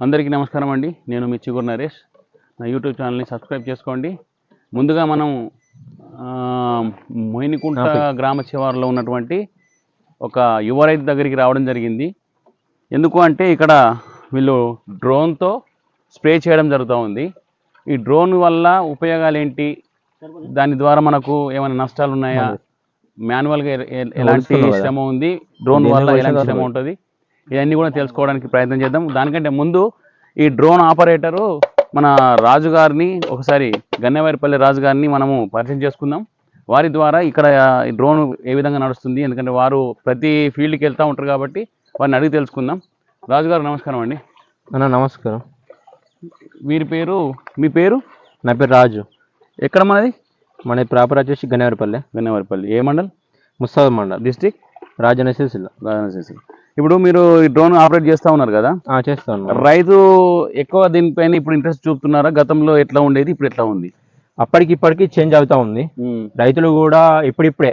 అందరికీ నమస్కారం అండి. నేను మీ చిగురు నరేష్. నా యూట్యూబ్ ఛానల్ని సబ్స్క్రైబ్ చేసుకోండి. ముందుగా మనం ఆ, మోయినికుంట గ్రామ శివారులో ఉన్నటువంటి ఒక యువ రైతు దగ్గరికి రావడం జరిగింది. ఎందుకు అంటే ఇక్కడ వీళ్ళు డ్రోన్తో స్ప్రే చేయడం జరుగుతూ ఉంది. ఈ డ్రోన్ వల్ల ఉపయోగాలు ఏంటి దాని ద్వారా మనకు ఏమైనా నష్టాలు ఉన్నాయా మాన్యువల్గా ఎలాంటి. శ్రమ ఉంది? డ్రోన్ వల్ల ఎలాంటి శ్రమ. ఉంటుంది? ఇవన్నీ కూడా తెలుసుకోవడానికి ప్రయత్నం చేద్దాం. దానికంటే ముందు ఈ డ్రోన్ ఆపరేటరు మన రాజు గారిని ఒకసారి గన్నవారిపల్లి రాజు గారిని మనము పరిచయం చేసుకుందాం. వారి ద్వారా ఇక్కడ ఈ డ్రోన్ ఏ విధంగా నడుస్తుంది ఎందుకంటే వారు ప్రతి ఫీల్డ్కి వెళ్తూ ఉంటారు కాబట్టి వారిని అడిగి తెలుసుకుందాం. రాజు గారు నమస్కారం అండి. అన్న నమస్కారం. వీరి పేరు మీ పేరు? నా పేరు రాజు. ఎక్కడ మనది? మన ప్రాపర్ వచ్చేసి గన్నేవారిపల్లె. గన్నవారిపల్లి. ఏ మండల్? ముస్తాబాద్ మండల్. డిస్టిక్ సిరిసిల్ల. రాజనసేసి ఇప్పుడు మీరు ఈ డ్రోన్ ఆపరేట్ చేస్తూ ఉన్నారు కదా? ఆ, చేస్తాను రైతు ఎక్కువ దీనిపైన ఇప్పుడు ఇంట్రెస్ట్ చూపుతున్నారా? గతంలో ఎట్లా ఉండేది? ఇప్పుడు ఎట్లా ఉంది? అప్పటికి ఇప్పటికి చేంజ్ అవుతా ఉంది. రైతులు కూడా ఇప్పుడిప్పుడే.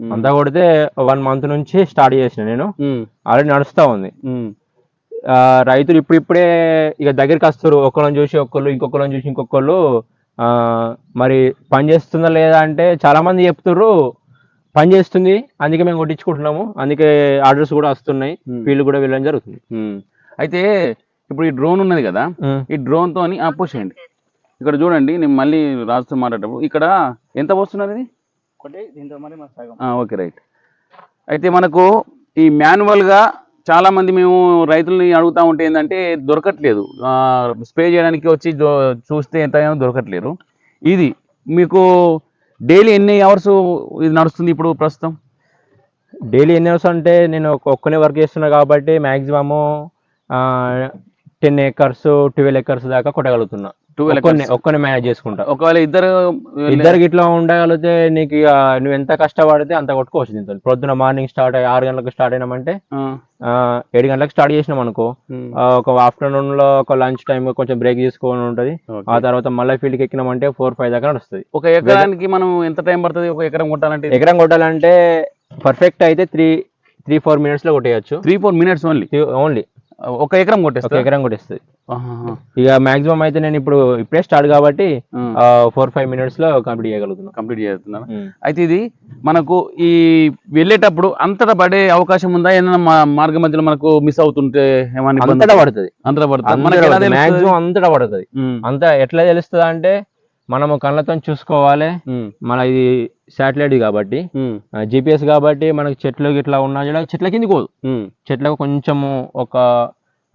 అంతా కొడితే వన్ మంత్ నుంచి స్టార్ట్ చేసిన నేను. ఆల్రెడీ నడుస్తూ ఉంది. ఆ, రైతులు ఇప్పుడిప్పుడే ఇక దగ్గరికి వస్తారు. ఒకళ్ళని చూసి ఒకళ్ళు ఇంకొకళ్ళని చూసి ఇంకొకళ్ళు. ఆ, మరి పని చేస్తుందా లేదా అంటే చాలా మంది చెప్తుర్రు. పని చేస్తుంది. అందుకే మేము కొట్టించుకుంటున్నాము. అందుకే ఆర్డర్స్ కూడా వస్తున్నాయి. Hmm. ఫీల్డ్ కూడా వెళ్ళడం జరుగుతుంది. అయితే ఇప్పుడు ఈ డ్రోన్ ఉన్నది కదా Hmm. ఈ డ్రోన్ తోని అప్పు చేయండి. ఇక్కడ చూడండి నేను మళ్ళీ రాజుతో మాట్లాడేటప్పుడు. ఇక్కడ ఎంత వస్తున్నది ఇది? ఆ, ఓకే రైట్. అయితే మనకు ఈ మాన్యువల్గా చాలా మంది మేము రైతుల్ని అడుగుతా ఉంటే ఏంటంటే దొరకట్లేదు. స్ప్రే చేయడానికి వచ్చి చూస్తే ఎంత దొరకట్లేరు ఇది మీకు డైలీ ఎన్ని అవర్స్ ఇది నడుస్తుంది ఇప్పుడు ప్రస్తుతం? డైలీ ఎన్ని అవర్స్ అంటే నేను ఒక్క- ఒక్కనే వర్క్ చేస్తున్నా కాబట్టి maximum ten acres twelve acres దాకా కొట్టగలుగుతున్నా. ఒక్కనే మేనేజ్ చేసుకుంటా. ఒకవేళ ఇద్దరు ఇద్దరికి ఇట్లా ఉండగలిగితే నీకు ఇక నువ్వు ఎంత కష్టపడితే అంత కొట్టుకోవచ్చు దీంతో. పొద్దున మార్నింగ్ స్టార్ట్ అయ్యి ఆరు గంటలకు స్టార్ట్ అయినామంటే ఏడు గంటలకు స్టార్ట్ చేసినాం అనుకో ఒక ఆఫ్టర్నూన్లో ఒక లంచ్ టైం కొంచెం బ్రేక్ తీసుకోని ఉంటది. ఆ తర్వాత మళ్ళీ ఫీల్డ్కి ఎక్కినామంటే ఫోర్ ఫైవ్ దాకా నడుస్తుంది. ఒక ఎకరానికి మనం ఎంత టైం పడుతుంది? ఒక ఎకరం కొట్టాలంటే? ఎకరం కొట్టాలంటే పర్ఫెక్ట్ అయితే త్రీ త్రీ ఫోర్ మినిట్స్లో కొట్టేయచ్చు. Three four minutes only only ఒక ఎకరం కొట్టేస్తా? ఎకరం కొట్టేస్తుంది. ఇక మాక్సిమం అయితే నేను ఇప్పుడు ఇప్పుడే స్టార్ట్ కాబట్టి ఫోర్ ఫైవ్ మినిట్స్లో కంప్లీట్ చేయగలుగుతున్నా. కంప్లీట్ చేస్తున్నారు ఉమ్. అయితే ఇది మనకు ఈ వెళ్ళేటప్పుడు అంతటా పడే అవకాశం ఉందా? ఏదైనా మా- మార్గ మధ్యలో మనకు మిస్ అవుతుంటే ఏమైనా అంతటా పడుతుంది. అంతటా పడుతుంది? మాక్సిమం అంతటా పడుతుంది. అంత ఎట్లా తెలుస్తుంది అంటే మనము కళ్ళతో చూసుకోవాలి. మన ఇది శాటిలైట్ కాబట్టి జిపిఎస్ కాబట్టి మనకి చెట్లు ఇట్లా ఉన్నా కూడా చెట్ల కింద పోదు. చెట్లకు కొంచెము ఒక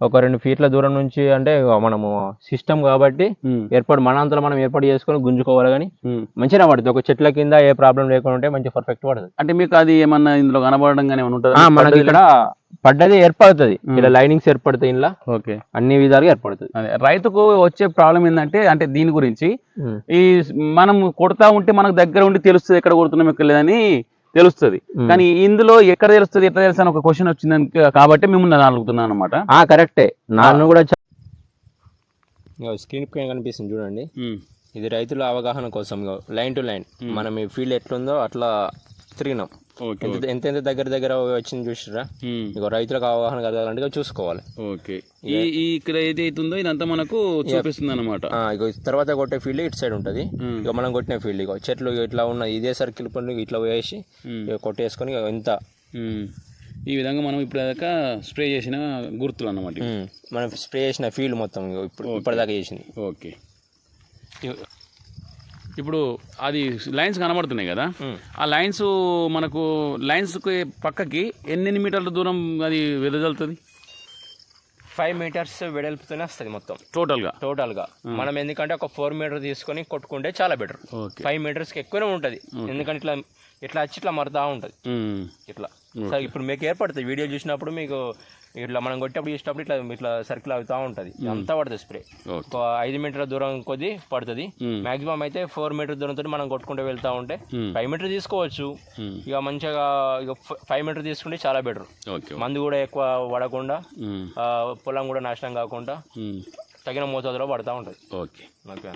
ఒక రెండు ఫీట్ల దూరం నుంచి అంటే మనము సిస్టమ్ కాబట్టి ఏర్పాటు మన అంతలో మనం ఏర్పాటు చేసుకొని గుంజుకోవాలి కానీ. మంచిగా పడుతుంది. ఒక చెట్ల కింద ఏ ప్రాబ్లం లేకుండా ఉంటే మంచి పర్ఫెక్ట్ పడుతుంది. అంటే మీకు అది ఏమన్నా ఇందులో కనబడడం కానీ ఏమైనా ఉంటుందా? మనకి ఇక్కడ పడ్డది ఏర్పడుతుంది. ఇలా లైనింగ్స్ ఏర్పడతాయి ఇలా ఓకే. అన్ని విధాలుగా ఏర్పడుతుంది. అదే. రైతుకు వచ్చే ప్రాబ్లం ఏంటంటే అంటే దీని గురించి ఈ మనం కొడతా ఉంటే మనకు దగ్గర ఉండి తెలుస్తుంది ఎక్కడ కొడుతున్నాం ఎక్కడ లేదని తెలుస్తుంది. కానీ ఇందులో ఎక్కడ తెలుస్తుంది ఎట్లా తెలుస్తుంది అని ఒక క్వశ్చన్ వచ్చింది కాబట్టి మిమ్మల్ని అడుగుతున్నాను అనమాట ఆ కరెక్టే. నాన్ను కూడా స్క్రీన్ పైన కనిపిస్తుంది చూడండి. ఇది రైతుల అవగాహన కోసం లైన్ టు లైన్ మనం ఈ ఫీల్డ్ ఎట్లుందో అట్లా తిరిగినాం. ఎంత ఎంత ఎంత దగ్గర దగ్గర వచ్చింది చూసిరా ఇక రైతులకు అవగాహన కలగాలంటే చూసుకోవాలి. ఓకే. ఈ ఇక్కడ ఏదైతే ఉందో ఇదంతా మనకు చూపిస్తుంది అనమాట ఇక తర్వాత కొట్టే ఫీల్డ్ ఇటు సైడ్ ఉంటుంది. ఇక మనం కొట్టిన ఫీల్డ్ ఇక చెట్లు ఇట్లా ఉన్న ఇదే సర్కిల్ పని ఇట్లా వేసి కొట్టేసుకొని ఇంత. ఈ విధంగా మనం ఇప్పుడు దాకా స్ప్రే చేసిన గుర్తులు అన్నమాట మనం స్ప్రే చేసిన ఫీల్డ్ మొత్తం ఇప్పుడు ఇప్పటిదాకా చేసింది ఓకే. ఇప్పుడు అది లైన్స్ కనబడుతున్నాయి కదా. ఆ లైన్స్ మనకు లైన్స్కి పక్కకి ఎన్ని మీటర్ల దూరం అది వెదజల్లుతుంది? ఫైవ్ మీటర్స్ వెడల్పుతోనే వస్తుంది మొత్తం. టోటల్గా? టోటల్గా. మనం ఎందుకంటే ఒక ఫోర్ మీటర్ తీసుకొని కొట్టుకుంటే చాలా బెటర్. ఫైవ్ మీటర్స్కి ఎక్కువనే ఉంటుంది. ఎందుకంటే ఇట్లా ఇట్లా వచ్చి ఇట్లా మరుతా ఉంటుంది. ఇట్లా. సరే ఇప్పుడు మీకు ఏర్పడుతుంది. వీడియో చూసినప్పుడు మీకు ఇట్లా మనం కొట్టేప్పుడు చూసినప్పుడు ఇట్లా ఇట్లా సర్కిల్ అవుతా ఉంటుంది. అంతా పడుతుంది స్ప్రే ఒక ఐదు మీటర్ల దూరం కొద్ది పడుతుంది. మాక్సిమం అయితే ఫోర్ మీటర్ దూరంతో మనం కొట్టుకుంటూ వెళ్తా ఉంటే. ఫైవ్ మీటర్ తీసుకోవచ్చు. ఇక మంచిగా ఇక ఫైవ్ మీటర్ తీసుకుంటే చాలా బెటర్ మందు కూడా ఎక్కువ పడకుండా పొలం కూడా నాశనం కాకుండా. తగిన మోతాదులో పడతా ఉంటుంది. ఓకే. ఓకే.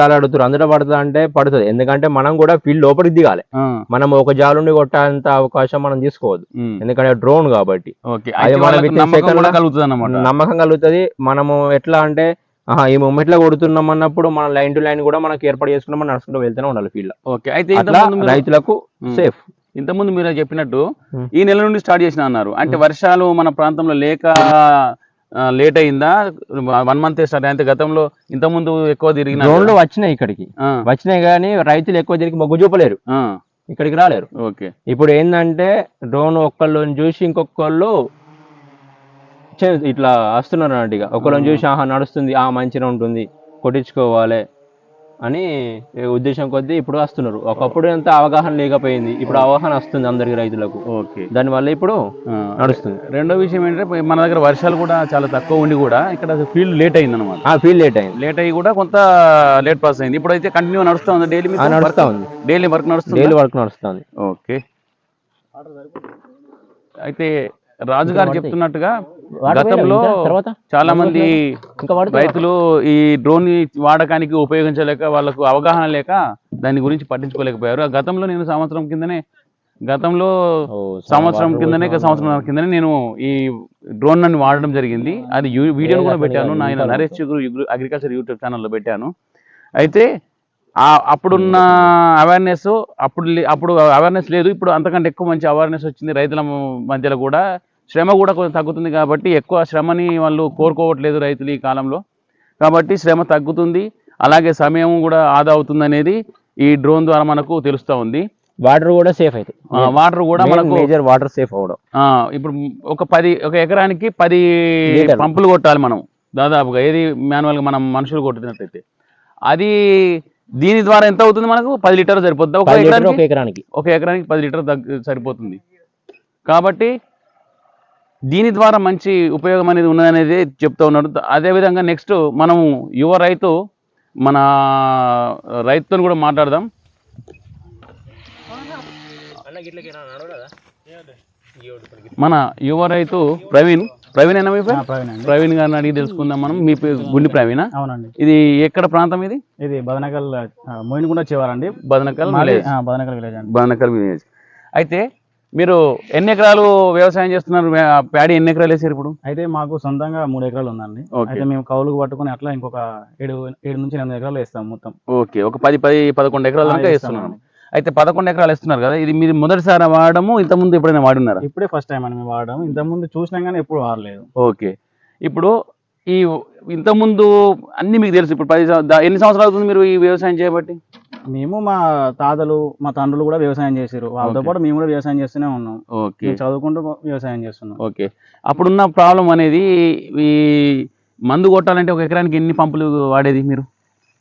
చాలా అడుగుతారు అందులో పడుతుంది అంటే పడుతుంది. ఎందుకంటే మనం కూడా ఫీల్డ్ లోపలికి దిగాలి. మనం ఒక జాలుండి కొట్టేంత అవకాశం మనం తీసుకోవద్దు. ఎందుకంటే డ్రోన్ కాబట్టి. నమ్మకం కలుగుతుంది మనము ఎట్లా అంటే ఈ మూమెంట్లో కొడుతున్నాం అన్నప్పుడు మనం లైన్ టు లైన్ కూడా మనకి ఏర్పాటు చేసుకున్నాం మనం నడుచుకుంటూ వెళ్తూనే ఉండాలి ఫీల్డ్ ఓకే. అయితే రైతులకు. సేఫ్ ఇంతకుముందు మీరు చెప్పినట్టు. ఈ నెల నుండి స్టార్ట్ చేసిన అన్నారు. అంటే వర్షాలు మన ప్రాంతంలో లేక లేట్ అయిందా? వన్ మంత్ స్టార్ట్ అయితే గతంలో ఇంతకుముందు ఎక్కువ తిరిగిన డ్రోన్లు వచ్చినాయి ఇక్కడికి. వచ్చినాయి కానీ రైతులు ఎక్కువ తిరిగి మొగ్గు చూపలేరు. ఇక్కడికి రాలేరు. ఓకే. ఇప్పుడు ఏంటంటే డ్రోన్ ఒక్కళ్ళని చూసి ఇంకొకళ్ళు ఇట్లా వస్తున్నారు అన్నట్టుగా ఒకళ్ళని చూసి ఆహా నడుస్తుంది. ఆ మంచిగా ఉంటుంది. కొట్టించుకోవాలి. అని ఉద్దేశం కొద్దీ ఇప్పుడు వస్తున్నారు ఒకప్పుడు ఎంత అవగాహన లేకపోయింది ఇప్పుడు అవగాహన వస్తుంది అందరికి రైతులకు. ఓకే. దానివల్ల ఇప్పుడు నడుస్తుంది. రెండో విషయం ఏంటంటే మన దగ్గర వర్షాలు కూడా చాలా తక్కువ ఉండి కూడా ఇక్కడ ఫీల్డ్ లేట్ అయింది అనమాట ఆ ఫీల్ లేట్ అయింది. లేట్ అయ్యి కూడా కొంత లేట్ పాస్ అయింది. ఇప్పుడు అయితే కంటిన్యూ నడుస్తా ఉంది. డైలీ నడుస్తా ఉంది. డైలీ వర్క్ నడుస్తుంది? డైలీ వర్క్ నడుస్తుంది ఓకే. అయితే రాజు గారు చెప్తున్నట్టుగా గతంలో చాలా మంది రైతులు ఈ డ్రోన్ వాడకానికి ఉపయోగించలేక వాళ్ళకు అవగాహన లేక దాని గురించి పట్టించుకోలేకపోయారు. ఆ గతంలో నేను సంవత్సరం కిందనే గతంలో సంవత్సరం కిందనే సంవత్సరం కిందనే నేను ఈ డ్రోన్ నన్ను వాడడం జరిగింది. అది యూ- వీడియోను కూడా పెట్టాను. నా ఆయన నరేష్ చిగురు అగ్రికల్చర్ యూట్యూబ్ ఛానల్లో పెట్టాను. అయితే ఆ అప్పుడున్న అవేర్నెస్ అప్పుడు అప్పుడు అవేర్నెస్ లేదు. ఇప్పుడు అంతకంటే ఎక్కువ మంచి అవేర్నెస్ వచ్చింది రైతుల మధ్యలో కూడా. శ్రమ కూడా కొంచెం తగ్గుతుంది కాబట్టి ఎక్కువ శ్రమని వాళ్ళు కోరుకోవట్లేదు రైతులు ఈ కాలంలో. కాబట్టి శ్రమ తగ్గుతుంది అలాగే సమయం కూడా ఆదా అవుతుంది అనేది ఈ డ్రోన్ ద్వారా మనకు తెలుస్తూ ఉంది. వాటర్ కూడా సేఫ్ అయితే. వాటర్ కూడా మనకు మేజర్ వాటర్ సేఫ్ అవడం ఇప్పుడు ఒక పది ఒక ఎకరానికి పది. పంపులు కొట్టాలి మనం. దాదాపుగా ఏది మాన్యువల్గా మనం మనుషులు కొట్టినట్టయితే. అది దీని ద్వారా ఎంత అవుతుంది మనకు? పది లీటర్లు సరిపోతుంది ఒక ఎకరానికి? ఒక ఎకరానికి. పది లీటర్ సరిపోతుంది. కాబట్టి దీని ద్వారా మంచి ఉపయోగం అనేది ఉన్నదనేది చెప్తా ఉన్నాడు. అదేవిధంగా నెక్స్ట్ మనము యువ రైతు మన రైతుతో కూడా మాట్లాడదాం. మన యువ రైతు ప్రవీణ్ ప్రవీణ్ అయినా మీ పేరు? ప్రవీణ్ గారిని అడిగి తెలుసుకుందాం మనం. మీ పేరు గుండి ప్రవీణ? అవునండి. ఇది ఎక్కడ ప్రాంతం ఇది? ఇది బదనకల్ మోయినగుండ చివరండి బదనకల్ బదనకల్ విలేజ్ అండి. బదనకల్ విలేజ్. అయితే మీరు ఎన్ని ఎకరాలు వ్యవసాయం చేస్తున్నారు? ప్యాడీ ఎన్ని ఎకరాలు వేసారు ఇప్పుడు? అయితే మాకు సొంతంగా మూడు ఎకరాలు ఉందండి. అయితే మేము కౌలుకు పట్టుకొని అట్లా ఇంకొక ఏడు ఏడు నుంచి ఎనిమిది ఎకరాలు వేస్తాం మొత్తం. ఓకే. ఒక పది పది పదకొండు ఎకరాల దాకా వేస్తాం వేస్తున్నాను అయితే పదకొండు ఎకరాలు వేస్తున్నారు కదా ఇది మీరు మొదటిసారి వాడము ఇంతకుముందు ఎప్పుడైనా వాడున్నారా ఇప్పుడే ఫస్ట్ టైం అని మేము వాడడం. ఇంతకుముందు చూసినాం కానీ ఎప్పుడు వాడలేదు. ఓకే. ఇప్పుడు ఈ ఇంతకుముందు అన్ని మీకు తెలుసు. ఇప్పుడు పది ఎన్ని సంవత్సరాలు అవుతుంది మీరు ఈ వ్యవసాయం చేయబట్టి? మేము మా తాతలు మా తండ్రులు కూడా వ్యవసాయం చేసారు వాళ్ళతో. పాటు మేము కూడా వ్యవసాయం చేస్తూనే ఉన్నాం. ఓకే. చదువుకుంటూ వ్యవసాయం చేస్తున్నాం. ఓకే. అప్పుడున్న ప్రాబ్లం అనేది ఈ మందు కొట్టాలంటే ఒక ఎకరానికి ఎన్ని పంపులు వాడేది మీరు?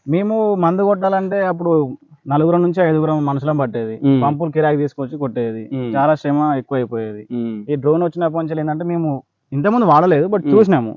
మేము మందు కొట్టాలంటే అప్పుడు నలుగురం నుంచి ఐదుగురం మనుషులం పట్టేది. పంపులు కిరాకి తీసుకొచ్చి కొట్టేది. చాలా శ్రమ ఎక్కువైపోయేది. ఈ డ్రోన్ వచ్చినప్పటి నుంచి ఏంటంటే మేము ఇంతకుముందు వాడలేదు బట్. చూసినాము.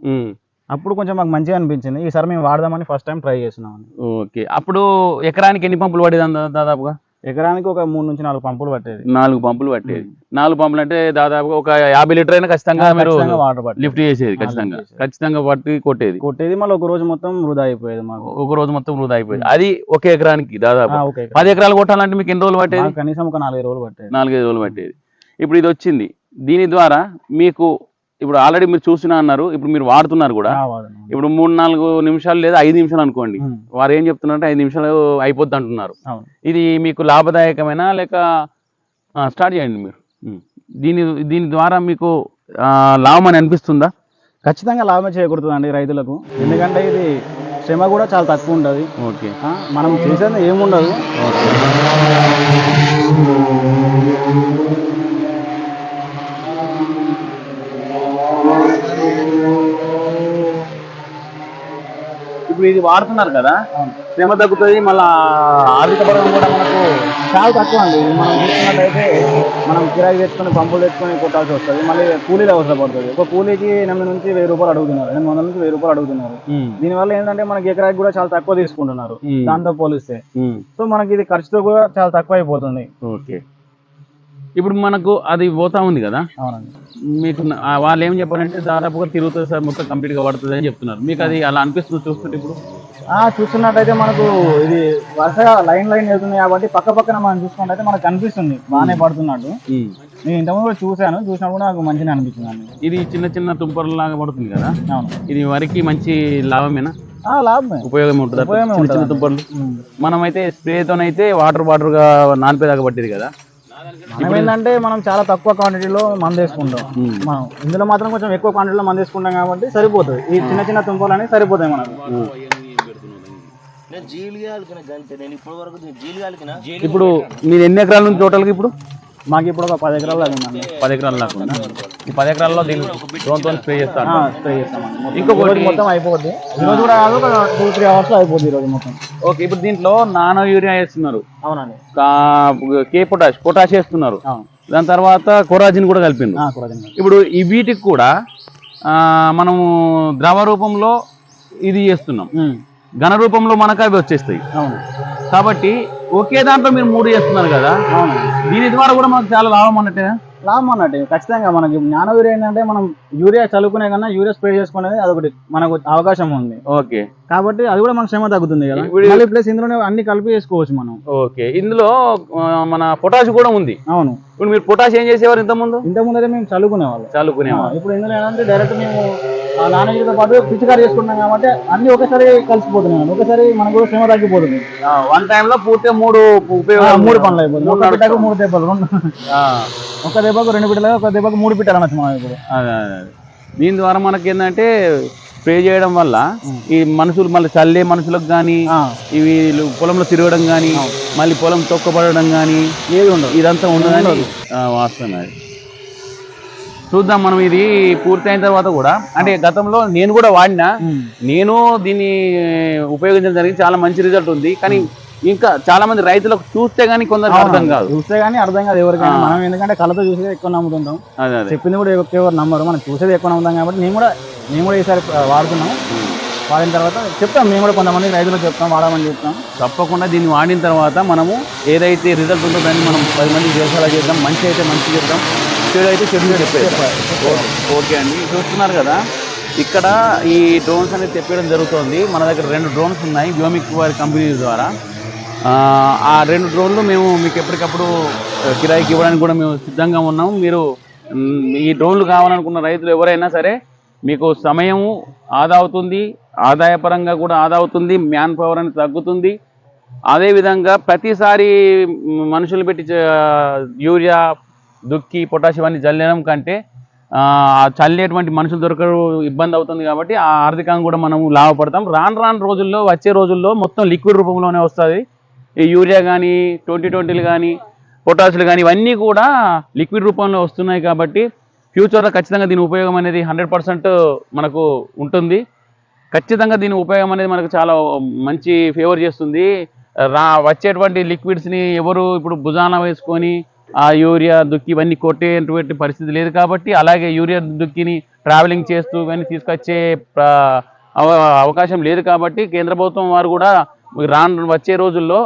అప్పుడు కొంచెం మాకు మంచిగా అనిపించింది. ఈసారి మేము వాడదామని ఫస్ట్ టైం ట్రై చేస్తున్నాం ఓకే. అప్పుడు ఎకరానికి ఎన్ని పంపులు పడేది దాదాపుగా? ఎకరానికి ఒక మూడు నుంచి నాలుగు పంపులు పట్టేది. నాలుగు పంపులు పట్టేది. నాలుగు పంపులు అంటే దాదాపుగా ఒక యాభై లీటర్ అయినా ఖచ్చితంగా మీరు వాటర్ లిఫ్ట్ చేసేది ఖచ్చితంగా. ఖచ్చితంగా పట్టి కొట్టేది. కొట్టేది మళ్ళీ ఒక రోజు మొత్తం వృధా అయిపోయేది మాకు. ఒక రోజు మొత్తం వృధా అయిపోయేది. అది ఒక ఎకరానికి దాదాపు. పది ఎకరాలు కొట్టాలంటే మీకు ఎన్ని రోజులు పట్టేది? కనీసం ఒక నాలుగైదు రోజులు పట్టేది. నాలుగైదు రోజులు పట్టేది. ఇప్పుడు ఇది వచ్చింది. దీని ద్వారా మీకు ఇప్పుడు ఆల్రెడీ మీరు చూసినా అన్నారు ఇప్పుడు మీరు వాడుతున్నారు కూడా. ఇప్పుడు మూడు నాలుగు నిమిషాలు లేదా ఐదు నిమిషాలు అనుకోండి. వారు ఏం చెప్తున్నారంటే ఐదు నిమిషాలు అయిపోద్ది అంటున్నారు. ఇది మీకు లాభదాయకమేనా లేక స్టార్ట్ చేయండి మీరు. దీని దీని ద్వారా మీకు లాభం అని అనిపిస్తుందా? ఖచ్చితంగా లాభం చేకూరుతుందండి రైతులకు. ఎందుకంటే ఇది శ్రమ కూడా చాలా తక్కువ ఉంటుంది. ఓకే. మనం చేసేది ఏముండదు. ఇప్పుడు ఇది వాడుతున్నారు కదా. శ్రమ తగ్గుతుంది మళ్ళీ ఆర్థిక పరంగా కూడా మనకు చాలా తక్కువ అండి. మనం చూసుకున్నట్టయితే మనం కిరాయి తెచ్చుకొని పంపులు తెచ్చుకొని కొట్టాల్సి వస్తుంది. మళ్ళీ కూలీలు అవసరం పడుతుంది. ఒక కూలీకి ఎనిమిది నుంచి వెయ్యి రూపాయలు అడుగుతున్నారు. ఎనిమిది వందల నుంచి వెయ్యి రూపాయలు అడుగుతున్నారు. దీనివల్ల ఏంటంటే మనకి ఎకరాకి కూడా చాలా తక్కువ తీసుకుంటున్నారు. దాంతో పోలిస్తే. సో మనకి ఇది ఖర్చుతో కూడా చాలా తక్కువ అయిపోతుంది ఓకే. ఇప్పుడు మనకు అది పోతా ఉంది కదా? అవునండి. మీకు వాళ్ళు ఏం చెప్పారంటే దాదాపుగా తిరుగుతుంది సార్ మొత్తం కంప్లీట్గా పడుతుంది అని చెప్తున్నారు. మీకు అది అలా అనిపిస్తుంది చూస్తుంటే ఇప్పుడు? ఆ చూస్తున్నట్టయితే మనకు ఇది వరుసగా లైన్ లైన్ వెళ్తుంది కాబట్టి పక్క పక్కన మనం చూసుకున్నట్టయితే మనకు కనిపిస్తుంది బాగానే పడుతున్నట్టు. నేను ఇంతకుముందు కూడా చూశాను చూసినప్పుడు నాకు మంచిగా అనిపించింది అండి. ఇది చిన్న చిన్న తుంపర్ల లాగా పడుతుంది కదా? అవును. ఇది వరికి మంచి లాభమేనా? లాభమే. ఉపయోగం ఉంటుంది? చిన్న. తుంపర్లు. ఉమ్. మనమైతే స్ప్రేతోనైతే వాటర్ వాటర్గా నానిపేదాకా పట్టింది కదా? మనం ఏంటంటే మనం చాలా తక్కువ క్వాంటిటీలో మందు వేసుకుంటాం. ఉమ్. మనం ఇందులో మాత్రం కొంచెం ఎక్కువ క్వాంటిటీలో మందు వేసుకుంటాం కాబట్టి సరిపోతుంది. ఈ చిన్న చిన్న తుంపలు అనేవి సరిపోతాయి మనకు. ఇప్పుడు మీరు ఎన్ని ఎకరాల నుంచి టోటల్గా ఇప్పుడు? మాకు ఇప్పుడు ఒక పది ఎకరాలు ఉందండి. పది ఎకరాలు లాకుండా ఈ పది ఎకరాల్లో దీన్ని డ్రోన్తో స్ప్రే చేస్తారు? ఆ, స్ప్రే చేస్తామండి. ఇంకొకటి- ఈ రోజు మొత్తం అయిపోద్ది. ఈ రోజు కూడా కాదు ఒక టూ త్రీ అవర్స్ అయిపోద్ది ఈ రోజు మొత్తం. ఓకే ఇప్పుడు దీంట్లో నానో యూరియా వేస్తున్నారు. అవునండి. కా- పొటాష్ పొటాష్ వేస్తున్నారు. దాని తర్వాత కొరాజిన్ కూడా తిన్నాను. ఇప్పుడు ఈ వీటికి కూడా మనము ద్రవ రూపంలో ఇది చేస్తున్నాం. ఘన రూపంలో మనకు అవి వచ్చేస్తాయి. అవును. కాబట్టి ఒకే దాంట్లో మీరు మూడు చేస్తున్నారు కదా? అవును దీని ద్వారా కూడా మనకు చాలా లాభం అన్నట్టే? లాభం అన్నట్టు. ఖచ్చితంగా మనకి జ్ఞాన యూరియా ఏంటంటే మనం యూరియా చల్లుకునే కన్నా యూరియా స్ప్రే చేసుకునేది అదొకటి మనకు అవకాశం ఉంది. ఓకే. కాబట్టి అది కూడా మనకు శ్రమ తగ్గుతుంది కదా? మళ్ళీ ప్లస్ ఇందులోనే అన్ని కలిపి చేసుకోవచ్చు మనం. ఓకే. ఇందులో మన పొటాష్ కూడా ఉంది. అవును. ఇప్పుడు మీరు పొటాష్ ఏం చేసేవారు ఇంతకుముందు? ఇంతకుముందు అయితే మేము చల్లుకునే వాళ్ళం చల్లుకునేవారు ఇప్పుడు ఇందులో ఏంటంటే డైరెక్ట్ మేము ఆ నాణ్యతతో పాటు పిచికారి చేసుకుంటాం కాబట్టి అన్ని ఒకసారి కలిసిపోతున్నాయి ఒకసారి మనకు కూడా శ్రమ తగ్గిపోతుంది. వన్ టైం లో పూర్తిగా మూడు మూడు పనులు అయిపోతుంది మూడు ఒక. మూడు దెబ్బలు రెండు. ఒక దెబ్బకు రెండు బిడ్డలు ఒక దెబ్బకు మూడు బిడ్డలు అనొచ్చు మనం ఇప్పుడు. దీని ద్వారా మనకి ఏంటంటే స్ప్రే చేయడం వల్ల ఈ మనుషులు మళ్ళీ చల్లే మనుషులకు కానీ ఇవి పొలంలో తిరగడం కానీ మళ్ళీ పొలం తొక్కబడడం కానీ ఏది ఉండదు. ఇదంతా ఉండదని ఆ, వాస్తవం అది. చూద్దాం మనం ఇది పూర్తయిన తర్వాత కూడా. అంటే గతంలో నేను కూడా వాడినా. నేను దీన్ని ఉపయోగించడం జరిగింది. చాలా మంచి రిజల్ట్ ఉంది. కానీ ఇంకా చాలా మంది రైతులకు చూస్తే గానీ కొందరికి అర్థం కాదు. చూస్తే గానీ అర్థం కాదు ఎవరికైనా. మనం ఎందుకంటే కళ్ళతో చూసేది ఎక్కువ నమ్ముతుంటాం. చెప్పింది కూడా ఎక్కువ ఎవరు నమ్మరు. మనం చూసేది ఎక్కువ నమ్ముతాం కాబట్టి నేను కూడా నేను కూడా ఈసారి వాడుతున్నాం. వాడిన తర్వాత చెప్తాం. మేము కూడా కొంతమంది రైతులకు చెప్తాం. వాడమని చెప్తాం. తప్పకుండా దీన్ని వాడిన తర్వాత మనము ఏదైతే రిజల్ట్ ఉందో దాన్ని మనం పది మంది చేసేలా చేద్దాం. మంచి అయితే మంచి చేద్దాం. చెడు అయితే చెడు చెప్పేద్దాం ఓకే అండి. చూస్తున్నారు కదా ఇక్కడ ఈ డ్రోన్స్ అనేది తెప్పడం జరుగుతుంది. మన దగ్గర రెండు డ్రోన్స్ ఉన్నాయి వ్యోమిక్ వారి కంపెనీ ద్వారా. ఆ, రెండు డ్రోన్లు మేము మీకు ఎప్పటికప్పుడు కిరాయికి ఇవ్వడానికి కూడా మేము సిద్ధంగా ఉన్నాము. మీరు ఈ డ్రోన్లు కావాలనుకున్న రైతులు ఎవరైనా సరే మీకు సమయం ఆదా అవుతుంది ఆదాయపరంగా కూడా ఆదా అవుతుంది మ్యాన్ పవర్ అనేది తగ్గుతుంది. అదేవిధంగా ప్రతిసారి మనుషులు పెట్టి యూరియా దుక్కి పొటాష్ ఇవన్నీ చల్లడం కంటే చల్లేటువంటి మనుషులు దొరకరు ఇబ్బంది అవుతుంది కాబట్టి ఆ ఆర్థికంగా కూడా మనం లాభపడతాం. రాను రాను రోజుల్లో వచ్చే రోజుల్లో మొత్తం లిక్విడ్ రూపంలోనే వస్తుంది. ఈ యూరియా కానీ ట్వంటీ ట్వంటీలు కానీ పొటాషులు కానీ ఇవన్నీ కూడా లిక్విడ్ రూపంలో వస్తున్నాయి కాబట్టి ఫ్యూచర్లో ఖచ్చితంగా దీని ఉపయోగం అనేది హండ్రెడ్ పర్సెంట్ మనకు ఉంటుంది. ఖచ్చితంగా దీని ఉపయోగం అనేది మనకు చాలా మంచి ఫేవర్ చేస్తుంది. రా వచ్చేటువంటి లిక్విడ్స్ని ఎవరు ఇప్పుడు భుజాన వేసుకొని ఆ యూరియా దుక్కి ఇవన్నీ కొట్టేటువంటి పరిస్థితి లేదు కాబట్టి అలాగే యూరియా దుక్కిని ట్రావెలింగ్ చేస్తూ కానీ తీసుకొచ్చే అవకాశం లేదు కాబట్టి కేంద్ర ప్రభుత్వం వారు కూడా రాను వచ్చే రోజుల్లో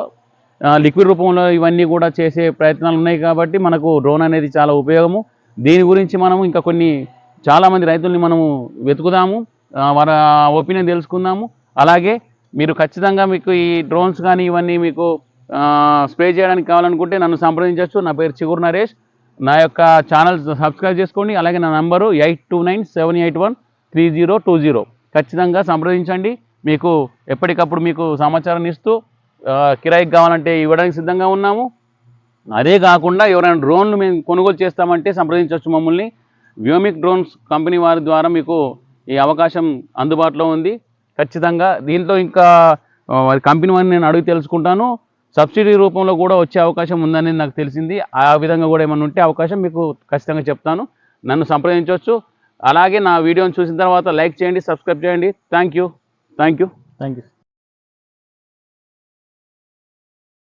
లిక్విడ్ రూపంలో ఇవన్నీ కూడా చేసే ప్రయత్నాలు ఉన్నాయి కాబట్టి మనకు డ్రోన్ అనేది చాలా ఉపయోగము. దీని గురించి మనము ఇంకా కొన్ని చాలామంది రైతుల్ని మనము వెతుకుదాము. వారి ఒపీనియన్ తెలుసుకుందాము. అలాగే మీరు ఖచ్చితంగా మీకు ఈ డ్రోన్స్ కానీ ఇవన్నీ మీకు స్ప్రే చేయడానికి కావాలనుకుంటే నన్ను సంప్రదించవచ్చు. నా పేరు చిగురు నరేష్. నా యొక్క ఛానల్ సబ్స్క్రైబ్ చేసుకోండి. అలాగే నా number eight two nine seven eight one three zero two zero. ఖచ్చితంగా సంప్రదించండి. మీకు ఎప్పటికప్పుడు మీకు సమాచారం ఇస్తూ కిరాయికి కావాలంటే ఇవ్వడానికి సిద్ధంగా ఉన్నాము. అదే కాకుండా ఎవరైనా డ్రోన్లు మేము కొనుగోలు చేస్తామంటే సంప్రదించవచ్చు మమ్మల్ని. వ్యోమిక్ డ్రోన్స్ కంపెనీ వారి ద్వారా మీకు ఈ అవకాశం అందుబాటులో ఉంది. ఖచ్చితంగా దీంట్లో ఇంకా వారి కంపెనీ వారిని నేను అడిగి తెలుసుకుంటాను. సబ్సిడీ రూపంలో కూడా వచ్చే అవకాశం ఉందని నాకు తెలిసింది. ఆ విధంగా కూడా ఏమైనా ఉంటే అవకాశం మీకు ఖచ్చితంగా చెప్తాను. నన్ను సంప్రదించవచ్చు. అలాగే నా వీడియోని చూసిన తర్వాత లైక్ చేయండి సబ్స్క్రైబ్ చేయండి. Thank you. Thank you. Thank you.